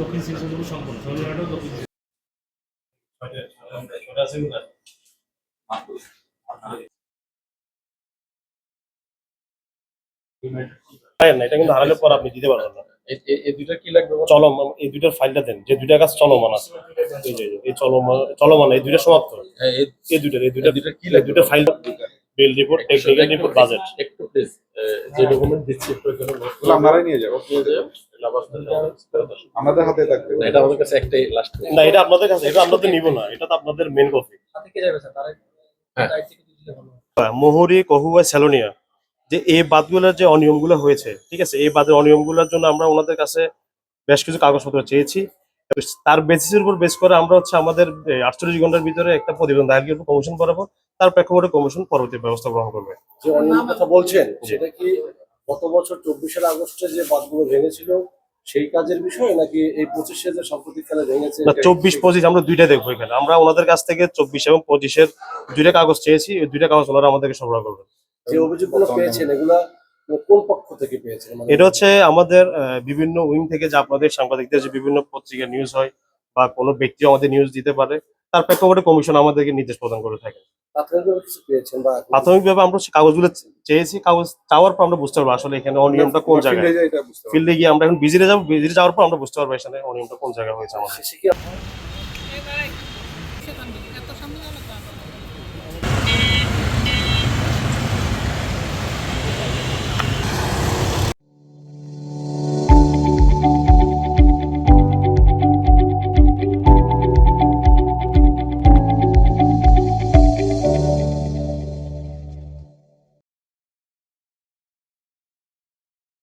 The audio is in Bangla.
দক্ষিণ সিরিজগুলো সম্পূর্ণ সরিয়াটাও দক্ষিণ এটা কিন্তু হারালে পর আপনি দিতে পারবেন না। এই দুইটা কি লাগবে বলো? চলমান এই দুইটার ফাইলটা দেন যে দুইটা কাজ চলমান আছে। এই চলমান চলমান এই দুইটা সমাপ্ত। হ্যাঁ, এই- এই এই দুইটা দুইটা কি লাগবে দুইটা file bill report technical report budget একটু প্লিজ যে ডকুমেন্ট দিচ্ছি একটু এখানে note ওগুলো আপনারাই নিয়ে যাব করে দিও। এটা আবার ফেরত আসবে। আমাদের হাতে থাকবে। না, এটা আমাদের কাছে একটাই লাস্ট না এটা আপনাদের কাছে এটা আপনাদের নিব না এটা তো আপনাদের মেন কপি হ্যাঁ। মোহরি কহুয়া স্যালোনিয়া যে এই বাদগুলোর যে অনিয়মগুলো হয়েছে ঠিক আছে এই বাদের অনিয়মগুলোর জন্য আমরা ওনাদের কাছে বেশ কিছু কাগজপত্র চেয়েছি। তার বেসিসের উপর বেস করে আমরা হচ্ছে আমাদের আটচল্লিশ ঘণ্টার ভিতরে একটা প্রতিবেদন দায়ের করব কমিশন করাবো তার প্রেক্ষাপটে কমিশন পরবর্তী ব্যবস্থা গ্রহণ করবে। যে কথা বলছেন সেটা কি গত বছর চব্বিশের আগস্টে যে বাঁধগুলো ভেঙেছিল সেই কাজের বিষয় নাকি এই পঁচিশে যে সাম্প্রতিককালে ভেঙেছে না চব্বিশ পঁচিশ আমরা দুইটা দেখব এখানে। আমরা ওনাদের কাছ থেকে চব্বিশ এবং পঁচিশের দুইটা কাগজ চেয়েছি ওই দুইটা কাগজ ওনারা আমাদেরকে সরবরাহ করবেন। যে অভিযোগগুলো পেয়েছেন এগুলা এটা হচ্ছে আমাদের বিভিন্ন উইং থেকে যে আপনাদের সাংবাদিকদের যে বিভিন্ন পত্রিকা নিউজ হয় বা কোনো ব্যক্তি আমাদের নিউজ দিতে পারে তার প্রেক্ষাপটে কমিশন আমাদেরকে নির্দেশ প্রদান করে থাকে। প্রাথমিকভাবে আমরা কাগজগুলো চেয়েছি কাগজ চাওয়ার পর আমরা বুঝতে পারব আসলে এখানে অনিয়মটা কোন জায়গায়। ফিল্ডে গিয়ে আমরা এখন বিজিরে যাব বিজিরে যাওয়ার পর আমরা বুঝতে পারব এখানে অনিয়মটা কোন জায়গায় হয়েছে আমাদের।